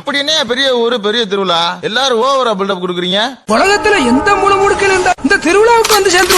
அப்படின்னே பெரிய ஊரு பெரிய திருவிழா. எல்லாரும் ஓவரா பில்டப் கொடுக்குறீங்க? உலகத்துல எந்த முழு முடுக்கல இருந்தா இந்த திருவிழாவுக்கு வந்து சேர்ந்து